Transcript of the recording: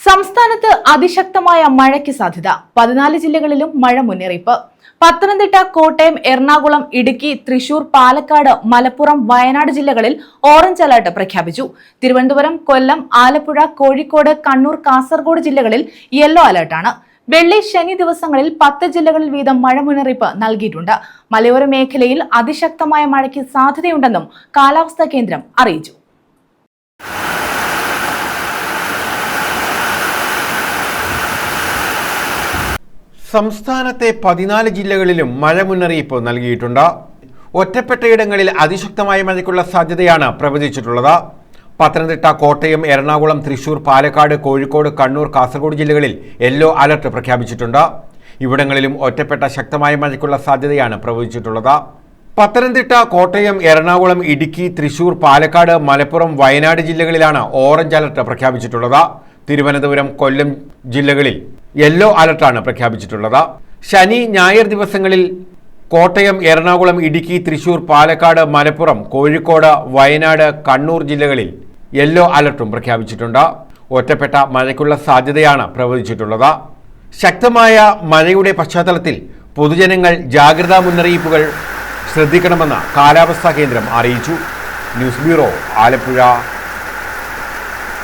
സംസ്ഥാനത്ത് അതിശക്തമായ മഴയ്ക്ക് സാധ്യത. പതിനാല് ജില്ലകളിലും മഴ മുന്നറിയിപ്പ്. പത്തനംതിട്ട കോട്ടയം എറണാകുളം ഇടുക്കി തൃശൂർ പാലക്കാട് മലപ്പുറം വയനാട് ജില്ലകളിൽ ഓറഞ്ച് അലർട്ട് പ്രഖ്യാപിച്ചു. തിരുവനന്തപുരം കൊല്ലം ആലപ്പുഴ കോഴിക്കോട് കണ്ണൂർ കാസർഗോഡ് ജില്ലകളിൽ യെല്ലോ അലർട്ടാണ്. വെള്ളി ശനി ദിവസങ്ങളിൽ പത്ത് ജില്ലകളിൽ വീതം മഴ മുന്നറിയിപ്പ് നൽകിയിട്ടുണ്ട്. മലയോര മേഖലയിൽ അതിശക്തമായ മഴയ്ക്ക് സാധ്യതയുണ്ടെന്നും കാലാവസ്ഥാ കേന്ദ്രം അറിയിച്ചു. സംസ്ഥാനത്തെ പതിനാല് ജില്ലകളിലും മഴ മുന്നറിയിപ്പ് നൽകിയിട്ടുണ്ട്. ഒറ്റപ്പെട്ടയിടങ്ങളിൽ അതിശക്തമായ മഴയ്ക്കുള്ള സാധ്യതയാണ് പ്രവചിച്ചിട്ടുള്ളത്. പത്തനംതിട്ട കോട്ടയം എറണാകുളം തൃശൂർ പാലക്കാട് കോഴിക്കോട് കണ്ണൂർ കാസർഗോഡ് ജില്ലകളിൽ യെല്ലോ അലർട്ട് പ്രഖ്യാപിച്ചിട്ടുണ്ട്. ഇവിടങ്ങളിലും ഒറ്റപ്പെട്ട ശക്തമായ മഴയ്ക്കുള്ള സാധ്യതയാണ് പ്രവചിച്ചിട്ടുള്ളത്. പത്തനംതിട്ട കോട്ടയം എറണാകുളം ഇടുക്കി തൃശൂർ പാലക്കാട് മലപ്പുറം വയനാട് ജില്ലകളിലാണ് ഓറഞ്ച് അലർട്ട് പ്രഖ്യാപിച്ചിട്ടുള്ളത്. തിരുവനന്തപുരം കൊല്ലം ജില്ലകളിൽ യെല്ലോ അലർട്ടാണ് പ്രഖ്യാപിച്ചിട്ടുള്ളത്. ശനി ഞായർ ദിവസങ്ങളിൽ കോട്ടയം എറണാകുളം ഇടുക്കി തൃശൂർ പാലക്കാട് മലപ്പുറം കോഴിക്കോട് വയനാട് കണ്ണൂർ ജില്ലകളിൽ യെല്ലോ അലർട്ടും പ്രഖ്യാപിച്ചിട്ടുണ്ട്. ഒറ്റപ്പെട്ട മഴയ്ക്കുള്ള സാധ്യതയാണ് പ്രവചിച്ചിട്ടുള്ളത്. ശക്തമായ മഴയുടെ പശ്ചാത്തലത്തിൽ പൊതുജനങ്ങൾ ജാഗ്രതാ മുന്നറിയിപ്പുകൾ ശ്രദ്ധിക്കണമെന്ന് കാലാവസ്ഥാ കേന്ദ്രം അറിയിച്ചു. News bureau Alappuzha.